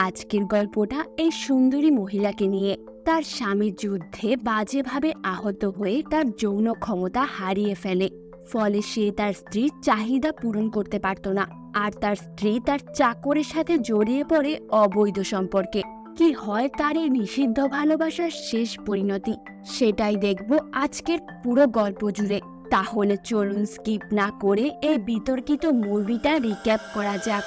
আজকের গল্পটা এই সুন্দরী মহিলাকে নিয়ে। তার স্বামীর যুদ্ধে বাজেভাবে আহত হয়ে তার যৌন ক্ষমতা হারিয়ে ফেলে। ফলে সে তার স্ত্রীর চাহিদা পূরণ করতে পারত না। আর তার স্ত্রী তার চাকরের সাথে জড়িয়ে পড়ে অবৈধ সম্পর্কে। কি হয় তার এই নিষিদ্ধ ভালোবাসার শেষ পরিণতি? সেটাই দেখব আজকের পুরো গল্প জুড়ে। তাহলে চলুন স্কিপ না করে এই বিতর্কিত মুভিটা রিক্যাপ করা যাক।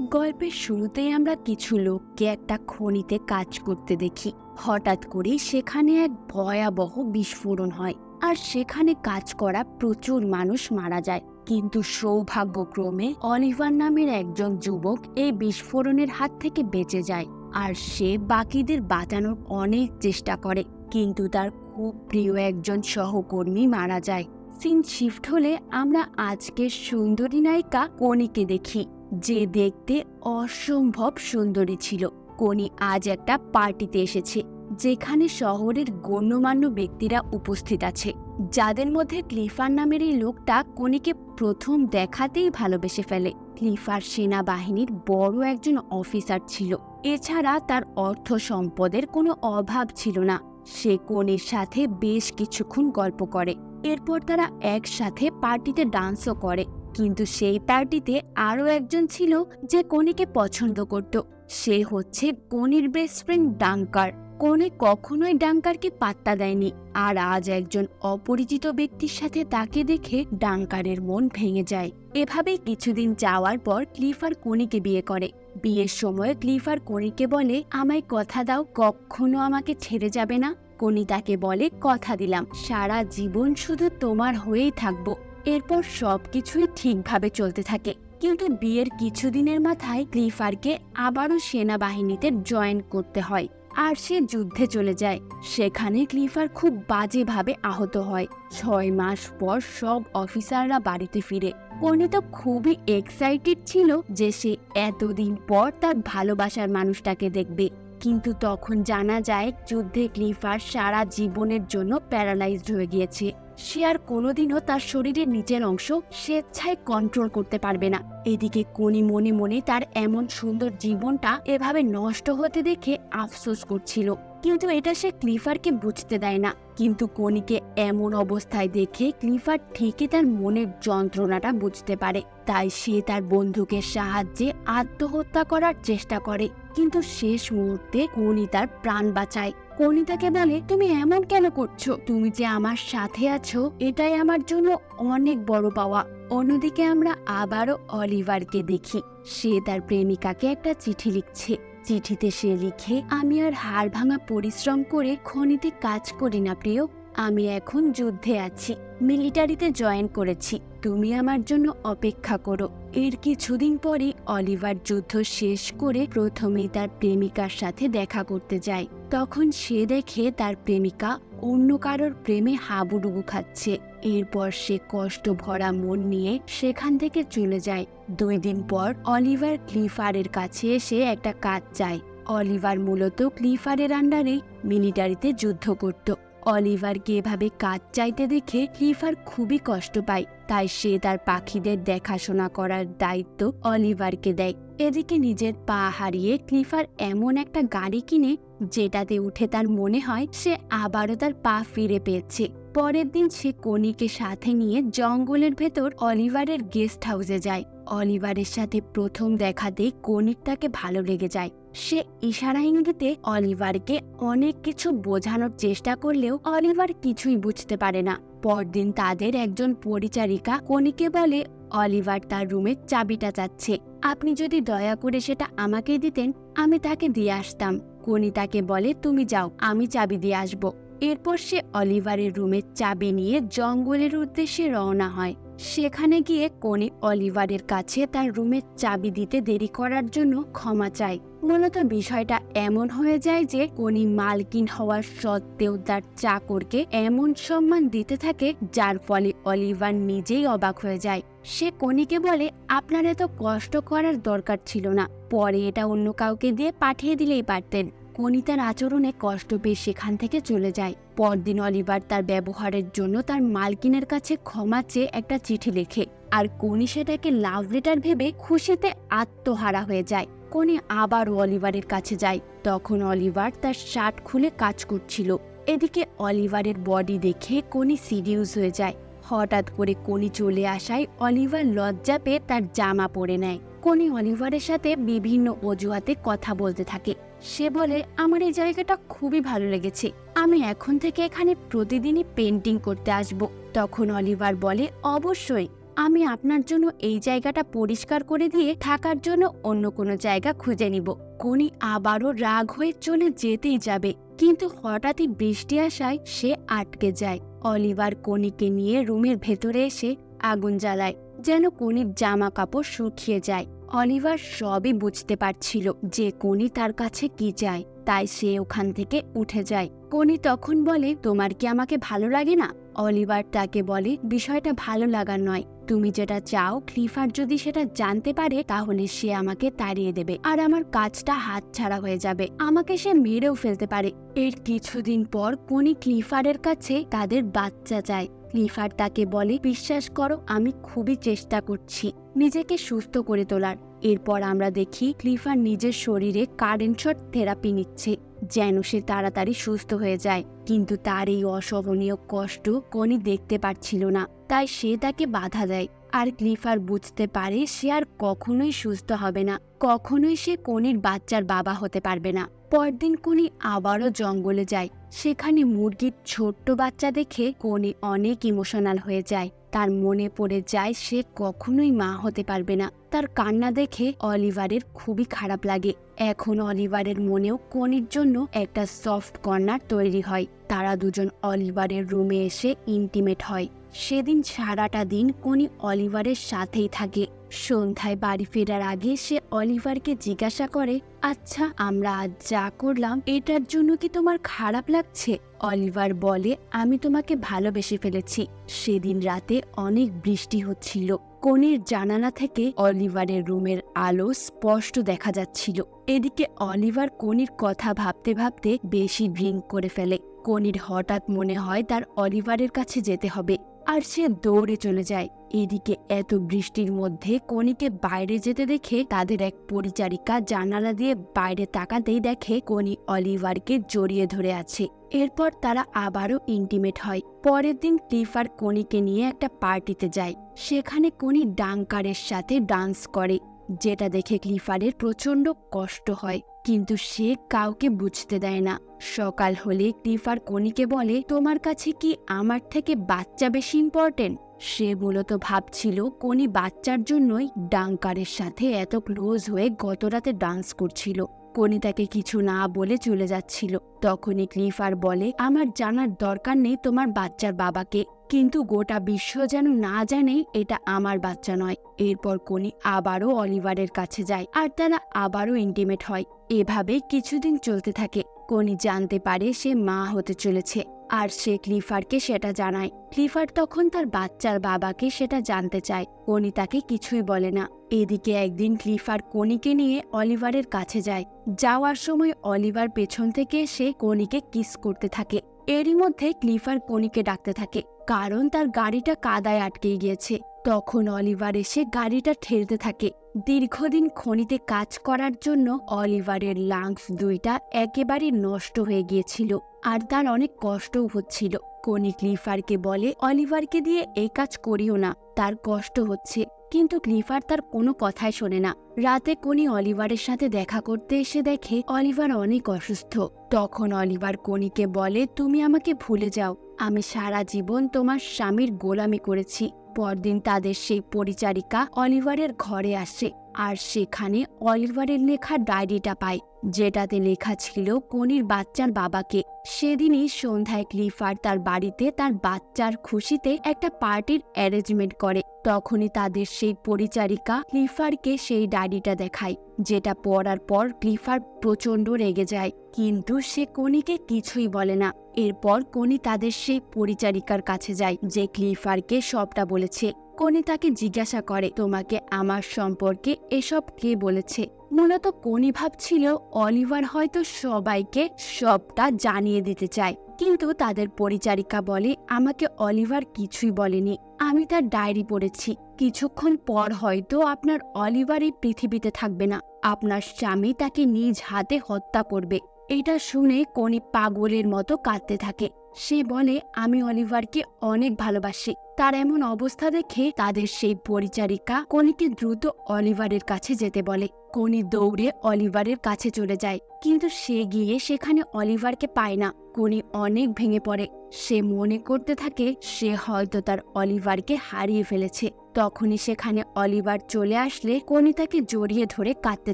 গল্পের শুরুতেই আমরা কিছু লোককে একটা খনিতে কাজ করতে দেখি। হঠাৎ করেই সেখানে এক ভয়াবহ বিস্ফোরণ হয় আর সেখানে কাজ করা প্রচুর মানুষ মারা যায়। কিন্তু সৌভাগ্যক্রমে অলিভার নামের একজন যুবক এই বিস্ফোরণের হাত থেকে বেঁচে যায় আর সে বাকিদের বাঁচানোর অনেক চেষ্টা করে। কিন্তু তার খুব প্রিয় একজন সহকর্মী মারা যায়। সিন শিফট হলে আমরা আজকের সুন্দরী নায়িকা কনিকে দেখি। যে দেখতে অসম্ভব সুন্দরী ছিল। কনি আজ একটা পার্টিতে এসেছে, যেখানে শহরের গণ্যমান্য ব্যক্তিরা উপস্থিত আছে। যাদের মধ্যে ক্লিফার নামের এই লোকটা কনিকে প্রথম দেখাতেই ভালোবেসে ফেলে। ক্লিফার সেনাবাহিনীর বড় একজন অফিসার ছিল। এছাড়া তার অর্থ সম্পদের কোনো অভাব ছিল না। সে কনির সাথে বেশ কিছুক্ষণ গল্প করে। এরপর তারা একসাথে পার্টিতে ডান্সও করে। কিন্তু সেই পার্টিতে আরও একজন ছিল যে কনিকে পছন্দ করত। সে হচ্ছে কনির বেস্ট ফ্রেন্ড ডাঙ্কার। কনে কখনোই ডাঙ্কারকে পাত্তা দেয়নি। আর আজ একজন অপরিচিত ব্যক্তির সাথে তাকে দেখে ডাঙ্কারের মন ভেঙে যায়। এভাবেই কিছুদিন যাওয়ার পর ক্লিফার কনিকে বিয়ে করে। বিয়ের সময় ক্লিফার কনিকে বলে, আমায় কথা দাও, কখনো আমাকে ছেড়ে যাবে না। কনি তাকে বলে, কথা দিলাম। সারা জীবন শুধু তোমার হয়েই থাকব। এরপর সব কিছুই ঠিকভাবে চলতে থাকে। কিন্তু বিয়ের কিছুদিনের মাথায় ক্লিফারকে আবারও সেনাবাহিনীতে জয়েন করতে হয় আর সে যুদ্ধে চলে যায়। সেখানে ক্লিফার খুব বাজেভাবে আহত হয়। ছয় মাস পর সব অফিসাররা বাড়িতে ফিরে। কনি তো খুবই এক্সাইটেড ছিল যে সে এতদিন পর তার ভালোবাসার মানুষটাকে দেখবে। কিন্তু তখন জানা যায়, যুদ্ধে ক্লিফার সারা জীবনের জন্য প্যারালাইজড হয়ে গিয়েছে। সে আর কোনোদিনও তার শরীরের নিচের অংশ স্বেচ্ছায় কন্ট্রোল করতে পারবে না। এদিকে কোনি মনে মনে তার এমন সুন্দর জীবনটা এভাবে নষ্ট হতে দেখে আফসোস করছিল। কিন্তু এটা সে ক্লিফারকে বুঝতে দেয় না। কিন্তু কনিকে এমন অবস্থায় দেখে ক্লিফার ঠিকই তার মনের যন্ত্রণাটা বুঝতে পারে। তাই সে তার বন্ধুকে সাহায্যে আত্মহত্যা করার চেষ্টা করে। কিন্তু শেষ মুহূর্তে কনি তার প্রাণ বাঁচায়। কনি তাকে বলে, তুমি এমন কেন করছ? তুমি যে আমার সাথে আছো, এটাই আমার জন্য অনেক বড় পাওয়া। অন্যদিকে আমরা আবারও অলিভারকে দেখি। সে তার প্রেমিকাকে একটা চিঠি লিখছে। চিঠিতে সে লিখে, আমি আর হাড় ভাঙা পরিশ্রম করে খনিতে কাজ করি না প্রিয়। আমি এখন যুদ্ধে আছি। মিলিটারিতে জয়েন করেছি। তুমি আমার জন্য অপেক্ষা করো। এর কিছুদিন পরই অলিভার যুদ্ধ শেষ করে প্রথমেই তার প্রেমিকার সাথে দেখা করতে যায়। তখন সে দেখে তার প্রেমিকা অন্য কারোর প্রেমে হাবুডুবু খাচ্ছে। এরপর সে কষ্ট ভরা মন নিয়ে সেখান থেকে চলে যায়। দুই দিন পর অলিভার ক্লিফারের কাছে এসে একটা কাজ চায়। অলিভার মূলত ক্লিফারের আন্ডারে মিলিটারিতে যুদ্ধ করত। অলিভারকে এভাবে কাজ চাইতে দেখে ক্লিফার খুবই কষ্ট পায়, তাই সে তার পাখিদের দেখাশোনা করার দায়িত্ব অলিভারকে দেয়। এদিকে নিজের পা হারিয়ে ক্লিফার এমন একটা গাড়ি কিনে, যেটাতে উঠে তার মনে হয় সে আবারও তার পা ফিরে পেয়েছে। পরের দিন সে কনিকে সাথে নিয়ে জঙ্গলের ভেতর অলিভারের গেস্ট হাউসে যায়। অলিভারের সাথে প্রথম দেখাতেই কনির তাকে ভালো লেগে যায়। সে ইশারা ইঙ্গিতে অলিভারকে অনেক কিছু বোঝানোর চেষ্টা করলেও অলিভার কিছুই বুঝতে পারে না। পরদিন তাদের একজন পরিচারিকা কনিকে বলে, অলিভার তার রুমের চাবিটা চাচ্ছে। আপনি যদি দয়া করে সেটা আমাকে দিতেন, আমি তাকে দিয়ে আসতাম কনি তাকে বলে, তুমি যাও, আমি চাবি দিয়ে আসব এরপর সে অলিভারের রুমের চাবি নিয়ে জঙ্গলের উদ্দেশ্যে রওনা হয়। সেখানে গিয়ে কনি অলিভারের কাছে তার রুমের চাবি দিতে দেরি করার জন্য ক্ষমা চায় মূলত বিষয়টা এমন হয়ে যায় যে কনি মালকিন হওয়ার সত্ত্বেও তার চাকরকে এমন সম্মান দিতে থাকে যার ফলে অলিভার নিজেই অবাক হয়ে যায়। সে কনিকে বলে, আপনার এত কষ্ট করার দরকার ছিল না। পরে এটা অন্য কাউকে দিয়ে পাঠিয়ে দিলেই পারতেন। কনি তার আচরণে কষ্ট পেয়ে সেখান থেকে চলে যায়। পরদিন অলিভার তার ব্যবহারের জন্য তার মালকিনের কাছে ক্ষমা চেয়ে একটা চিঠি লেখে। আর কনি সেটাকে লাভ লেটার ভেবে খুশিতে আত্মহারা হয়ে যায়। কনি আবার অলিভারের কাছে যায়। তখন অলিভার তার শার্ট খুলে কাজ করছিল। এদিকে অলিভারের বডি দেখে কনি সিরিয়াস হয়ে যায়। হঠাৎ করে কনি চলে আসায় অলিভার লজ্জা পেয়ে তার জামা পরে নেয়। কনি অলিভারের সাথে বিভিন্ন অজুহাতে কথা বলতে থাকে। সে বলে, আমার এই জায়গাটা খুবই ভালো লেগেছে। আমি এখন থেকে এখানে প্রতিদিনই পেন্টিং করতে আসব। তখন অলিভার বলে, অবশ্যই। আমি আপনার জন্য এই জায়গাটা পরিষ্কার করে দিয়ে থাকার জন্য অন্য কোনো জায়গা খুঁজে নিব। কনি আবারও রাগ হয়ে চলে যেতেই যাবে। কিন্তু হঠাৎই বৃষ্টি আসায় সে আটকে যায়। অলিভার কনিকে নিয়ে রুমের ভেতরে এসে আগুন জ্বালায়, যেন কনির জামা কাপড় শুকিয়ে যায়। অলিভার সবই বুঝতে পারছিল যে কনি তার কাছে কি চায়, তাই সে ওখান থেকে উঠে যায়। কনি তখন বলে, তোমার কি আমাকে ভালো লাগে না? অলিভার তাকে বলে, বিষয়টা ভালো লাগার নয়। তুমি যেটা চাও, ক্লিফার যদি সেটা জানতে পারে, তাহলে সে আমাকে তাড়িয়ে দেবে আর আমার কাজটা হাতছাড়া হয়ে যাবে। আমাকে সে মেরেও ফেলতে পারে। এর কিছুদিন পর কনি ক্লিফারের কাছে তাদের বাচ্চা চায়। ক্লিফার তাকে বলে, বিশ্বাস করো, আমি খুবই চেষ্টা করছি। নিজেকে সুস্থ করে তোলার। এরপর আমরা দেখি ক্লিফার নিজের শরীরে কারেন্ট শট থেরাপি নিচ্ছে, যেন সে তাড়াতাড়ি সুস্থ হয়ে যায়। কিন্তু তার এই অসহনীয় কষ্ট কনি দেখতে পারছিল না, তাই সে তাকে বাধা দেয়। আর ক্লিফার বুঝতে পারে সে আর কখনোই সুস্থ হবে না, কখনোই সে কনির বাচ্চার বাবা হতে পারবে না। পরদিন কনি আবারও জঙ্গলে যায় সেখানে মুরগির ছোট্ট বাচ্চা দেখে কনি অনেক ইমোশনাল হয়ে যায়। তার মনে পড়ে যায় সে কখনোই মা হতে পারবে না। তার কান্না দেখে অলিভারের খুবই খারাপ লাগে। এখন অলিভারের মনেও কনির জন্য একটা সফট কর্নার তৈরি হয়। তারা দুজন অলিভারের রুমে এসে ইন্টিমেট হয়। সেদিন সারাটা দিন কনি অলিভারের সাথেই থাকে। সন্ধ্যায় বাড়ি ফেরার আগে সে অলিভারকে জিজ্ঞাসা করে আচ্ছা আমরা আজ যা করলাম, এটার জন্য কি তোমার খারাপ লাগছে? অলিভার বলে, আমি তোমাকে ভালোবেসে ফেলেছি। সেদিন রাতে অনেক বৃষ্টি হচ্ছিল। কনির জানালা থেকে অলিভারের রুমের আলো স্পষ্ট দেখা যাচ্ছিল। এদিকে অলিভার কনির কথা ভাবতে ভাবতে বেশি ড্রিঙ্ক করে ফেলে। কনির হঠাৎ মনে হয় তার অলিভারের কাছে যেতে হবে, আর সে দৌড়ে চলে যায়। এদিকে এত বৃষ্টির মধ্যে কনিকে বাইরে যেতে দেখে তাদের এক পরিচারিকা জানালা দিয়ে বাইরে তাকাতেই দেখে কনি অলিভারকে জড়িয়ে ধরে আছে। এরপর তারা আবারও ইন্টিমেট হয়। পরের দিন ক্লিফার কনিকে নিয়ে একটা পার্টিতে যায়। সেখানে কনি ডাঙ্কারের সাথে ডান্স করে, যেটা দেখে ক্লিফারের প্রচণ্ড কষ্ট হয়। কিন্তু সে কাউকে বুঝতে দেয় না। সকাল হলে ক্লিফার কনিকে বলে, তোমার কাছে কি আমার থেকে বাচ্চা বেশি ইম্পর্টেন্ট সে মূলত ভাবছিল কোনি বাচ্চার জন্যই ডাঙ্কারের সাথে এত ক্লোজ হয়ে গতরাতে ডান্স করছিল। কনি তাকে কিছু না বলে চলে যাচ্ছিল। তখনই ক্লিফার বলে, আমার জানার দরকার নেই তোমার বাচ্চার বাবাকে, কিন্তু গোটা বিশ্ব যেন না জানে এটা আমার বাচ্চা নয়। এরপর কোনি আবারও অলিভারের কাছে যায় আর তারা আবারও ইন্টিমেট হয়। এভাবে কিছুদিন চলতে থাকে। কোনি জানতে পারে সে মা হতে চলেছে। আর সে ক্লিফারকে সেটা জানায়। ক্লিফার তখন তার বাচ্চার বাবাকে সেটা জানতে চায়। কনি তাকে কিছুই বলে না। এদিকে একদিন ক্লিফার কনিকে নিয়ে অলিভারের কাছে যায়। যাওয়ার সময় অলিভার পেছন থেকে এসে কনিকে কিস করতে থাকে। এরই মধ্যে ক্লিফার কনিকে ডাকতে থাকে, কারণ তার গাড়িটা কাদায় আটকে গিয়েছে। তখন অলিভার এসে গাড়িটা ঠেলতে থাকে। দীর্ঘদিন খনিতে কাজ করার জন্য অলিভারের লাংস দুইটা একেবারে নষ্ট হয়ে গিয়েছিল। আর তার অনেক কষ্টও হচ্ছিল। কোনি ক্লিফারকে বলে, অলিভারকে দিয়ে এই কাজ করিও না, তার কষ্ট হচ্ছে। কিন্তু ক্লিফার তার কোনো কথাই শোনে না। রাতে কোনি অলিভারের সাথে দেখা করতে এসে দেখে অলিভার অনেক অসুস্থ। তখন অলিভার কোনিকে বলে, তুমি আমাকে ভুলে যাও। আমি সারা জীবন তোমার স্বামীর গোলামি করেছি। পরদিন তাদের সেই পরিচারিকা অলিভারের ঘরে আসে আর সেখানে অলিভারের লেখা ডায়েরিটা পায়, যেটাতে লেখা ছিল কনির বাচ্চার বাবাকে। সেদিনই সন্ধ্যায় ক্লিফার তার বাড়িতে তার বাচ্চার খুশিতে একটা পার্টির অ্যারেঞ্জমেন্ট করে। তখনই তাদের সেই পরিচারিকা ক্লিফারকে সেই ডায়েরিটা দেখায়, যেটা পড়ার পর ক্লিফার প্রচণ্ড রেগে যায়। কিন্তু সে কনিকে কিছুই বলে না। এরপর কনি তাদের সেই পরিচারিকার কাছে যায়, যে ক্লিফারকে সবটা বলেছে। কনি তাকে জিজ্ঞাসা করে, তোমাকে আমার সম্পর্কে এসব কে বলেছে? মূলত কনি ভাবছিল, অলিভার হয়তো সবাইকে সবটা জানিয়ে দিতে চায়। কিন্তু তাদের পরিচারিকা বলে, আমাকে অলিভার কিছুই বলেনি। আমি তার ডায়েরি পড়েছি। কিছুক্ষণ পর হয়তো আপনার অলিভার এই পৃথিবীতে থাকবে না। আপনার স্বামী তাকে নিজ হাতে হত্যা করবে। এটা শুনে কনি পাগলের মতো কাঁদতে থাকে। সে বলে, আমি অলিভারকে অনেক ভালোবাসি। তার এমন অবস্থা দেখে তাদের সেই পরিচারিকা কনিকে দ্রুত অলিভারের কাছে যেতে বলে। কনি দৌড়ে অলিভারের কাছে চলে যায়, কিন্তু সে গিয়ে সেখানে অলিভারকে পায় না। কনি অনেক ভেঙে পড়ে। সে মনে করতে থাকে, সে হয়তো তার অলিভারকে হারিয়ে ফেলেছে। তখনই সেখানে অলিভার চলে আসলে কনি তাকে জড়িয়ে ধরে কাঁদতে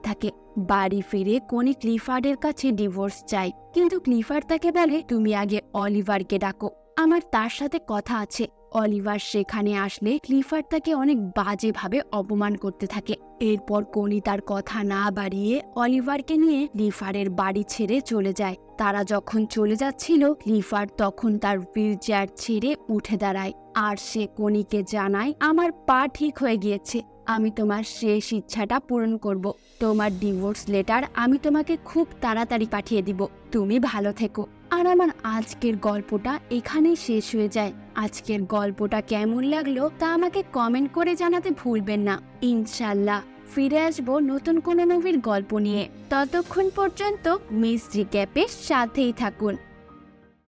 থাকে। বাড়ি ফিরে কনি ক্লিফার্ডের কাছে ডিভোর্স চায়। কিন্তু ক্লিফার্ড তাকে বলে, তুমি আগে অলিভারকে ডাকো। আমার তার সাথে কথা আছে। অলিভার সেখানে আসলে ক্লিফার্ড তাকে অনেক বাজেভাবে অপমান করতে থাকে। এরপর কনি তার কথা না বাড়িয়ে অলিভারকে নিয়ে ক্লিফার্ডের বাড়ি ছেড়ে চলে যায়। তারা যখন চলে যাচ্ছিল ক্লিফার্ড তখন তার হুইল চেয়ার ছেড়ে উঠে দাঁড়ায়। আর সে কনিকে জানায়, আমার পা ঠিক হয়ে গিয়েছে। আমি তোমার শেষ ইচ্ছাটা পূরণ করব। তোমার ডিভোর্স লেটার আমি তোমাকে খুব তাড়াতাড়ি পাঠিয়ে দিব। তুমি ভালো থেকো। আর আমার আজকের গল্পটা এখানেই শেষ হয়ে যায়। আজকের গল্পটা কেমন লাগল তা আমাকে কমেন্ট করে জানাতে ভুলবেন না। ইনশাল্লাহ ফিরে আসব নতুন কোনো মুভির গল্প নিয়ে। ততক্ষণ পর্যন্ত মিস রিক্যাপের সাথেই থাকুন।